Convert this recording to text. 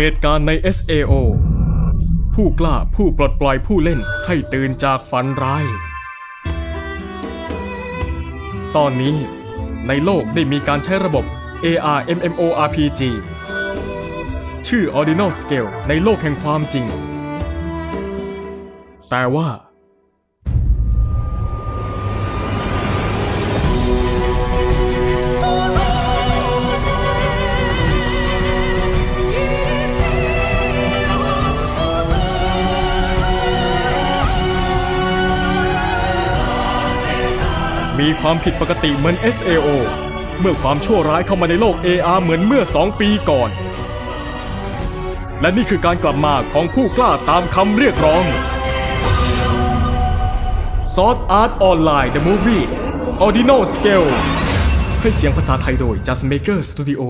เหตุการณ์ใน SAO ผู้กล้าผู้ปลดปล่อยผู้เล่นให้ตื่นจากฝันร้าย ตอนนี้ในโลกได้มีการใช้ระบบ AR MMORPG ชื่อ Ordinal Scale ในโลกแห่งความจริง แต่ว่า มีความผิดปกติเหมือน SAO เมื่อความชั่วร้ายเข้ามาในโลก AR เหมือนเมื่อ 2 ปีก่อน และนี่คือการกลับมาของผู้กล้าตามคำเรียกร้อง s o r t Art Online The Movie Ordinal Scale ให้เสียงภาษาไทยโดย Just Maker Studio